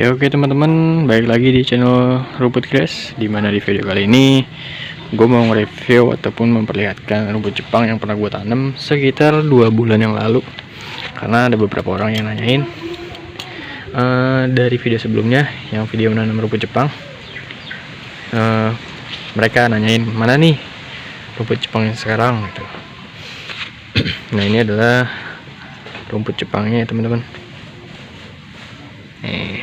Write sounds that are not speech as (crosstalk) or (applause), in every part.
Ya oke teman-teman, balik lagi di channel Rumput Grass Di mana di video kali ini Gue mau nge-review ataupun memperlihatkan rumput Jepang yang pernah gue tanam Sekitar dua bulan yang lalu. Karena ada beberapa orang yang nanyain uh, Dari video sebelumnya, yang video menanam rumput Jepang uh, Mereka nanyain, mana nih rumput Jepang yang sekarang? Gitu. (clears throat) Nah ini adalah rumput Jepangnya ya teman-teman Nih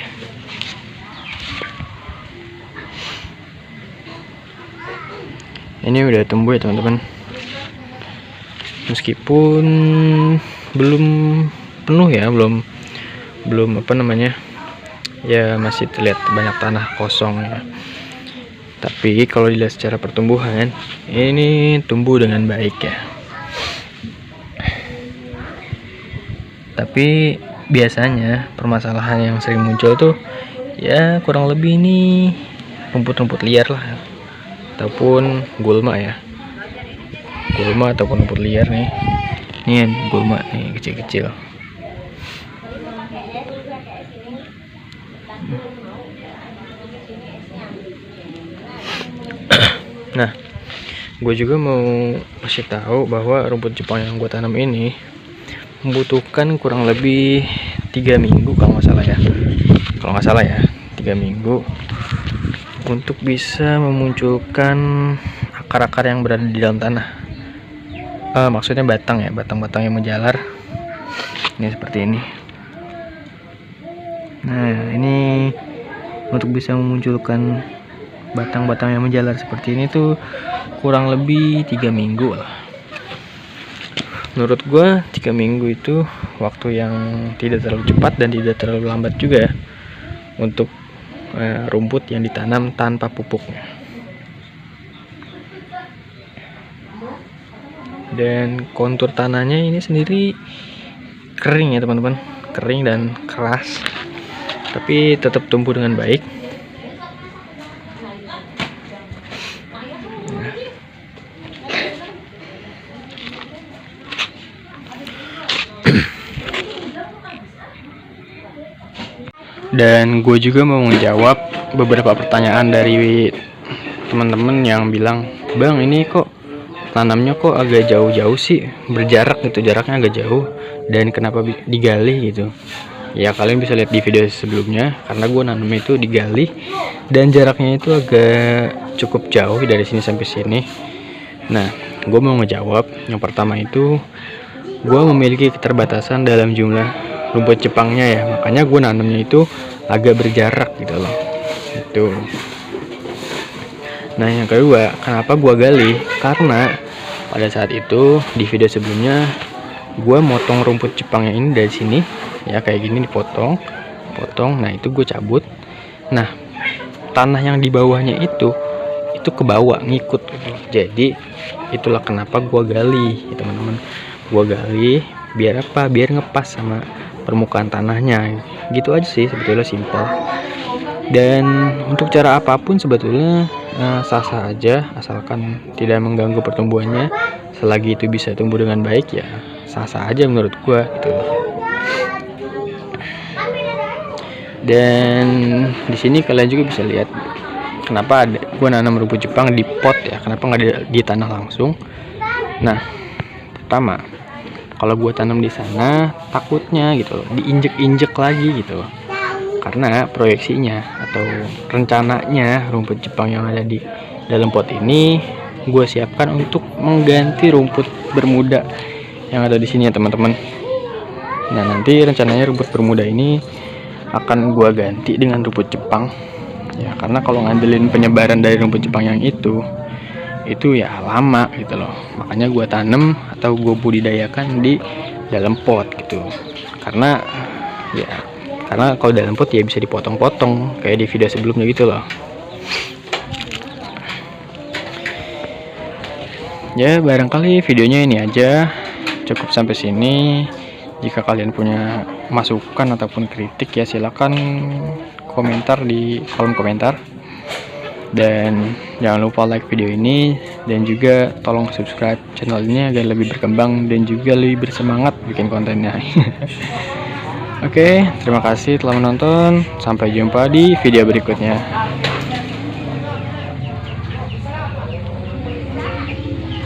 ini udah tumbuh ya teman-teman. Meskipun belum penuh ya belum belum apa namanya ya masih terlihat banyak tanah kosong ya. Tapi kalau dilihat secara pertumbuhan ini tumbuh dengan baik ya. Tapi biasanya permasalahan yang sering muncul tuh ya kurang lebih ini rumput-rumput liar lah. Ataupun gulma ya. Gulma ataupun rumput liar nih. Ini gulma nih kecil-kecil. Nah gue juga mau kasih tahu bahwa rumput Jepang yang gue tanam ini membutuhkan kurang lebih tiga minggu kalau nggak salah ya. Kalau nggak salah ya tiga minggu untuk bisa memunculkan akar-akar yang berada di dalam tanah. Uh, maksudnya batang ya batang-batang yang menjalar. Ini seperti ini. Nah ini untuk bisa memunculkan batang-batang yang menjalar seperti ini tuh kurang lebih tiga minggu lah menurut gue tiga minggu itu waktu yang tidak terlalu cepat dan tidak terlalu lambat juga ya untuk Eh, rumput yang ditanam tanpa pupuknya. Dan kontur tanahnya ini sendiri kering ya teman-teman, kering dan keras, tapi tetap tumbuh dengan baik. Dan gue juga mau menjawab beberapa pertanyaan dari teman-teman yang bilang bang ini kok tanamnya kok agak jauh-jauh sih? Berjarak gitu jaraknya agak jauh. Dan kenapa digali gitu? Ya kalian bisa lihat di video sebelumnya karena gue nanam itu digali dan jaraknya itu agak cukup jauh dari sini sampai sini. Nah gue mau ngejawab. Yang pertama itu gue memiliki keterbatasan dalam jumlah rumput Jepangnya ya. Makanya gue nanamnya itu agak berjarak gitu loh. Itu. Nah yang kedua kenapa gue gali? Karena pada saat itu di video sebelumnya gue motong rumput Jepangnya ini dari sini ya kayak gini dipotong potong nah itu gue cabut. Nah tanah yang di bawahnya itu itu ke bawah ngikut gitu. jadi itulah kenapa gue gali ya teman-teman. Gue gali biar apa? Biar ngepas sama permukaan tanahnya. Gitu aja sih sebetulnya simpel. Dan untuk cara apa pun sebetulnya uh, sah-sah aja asalkan tidak mengganggu pertumbuhannya. Selagi itu bisa tumbuh dengan baik ya sah-sah aja menurut gua gitu. Dan di sini kalian juga bisa lihat kenapa ada gua nanam rumput Jepang di pot ya. Kenapa nggak di, di tanah langsung? Nah pertama kalau gue tanam di sana takutnya gitu diinjek-injek lagi gitu karena proyeksinya atau rencananya rumput Jepang yang ada di dalam pot ini gue siapkan untuk mengganti rumput bermuda yang ada di sini ya teman-teman. Nah nanti rencananya rumput bermuda ini akan gue ganti dengan rumput Jepang. Ya karena kalau ngandelin penyebaran dari rumput Jepang yang itu itu ya lama gitu loh. Makanya gue tanam atau gue budidayakan di dalam pot gitu. Karena ya karena kalau dalam pot ya bisa dipotong-potong kayak di video sebelumnya gitu loh. Ya barangkali videonya ini aja. Cukup sampai sini. Jika kalian punya masukan ataupun kritik ya silahkan komentar di kolom komentar dan jangan lupa like video ini dan juga tolong subscribe channel ini agar lebih berkembang dan juga lebih bersemangat bikin kontennya (laughs) Oke, terima kasih telah menonton. Sampai jumpa di video berikutnya.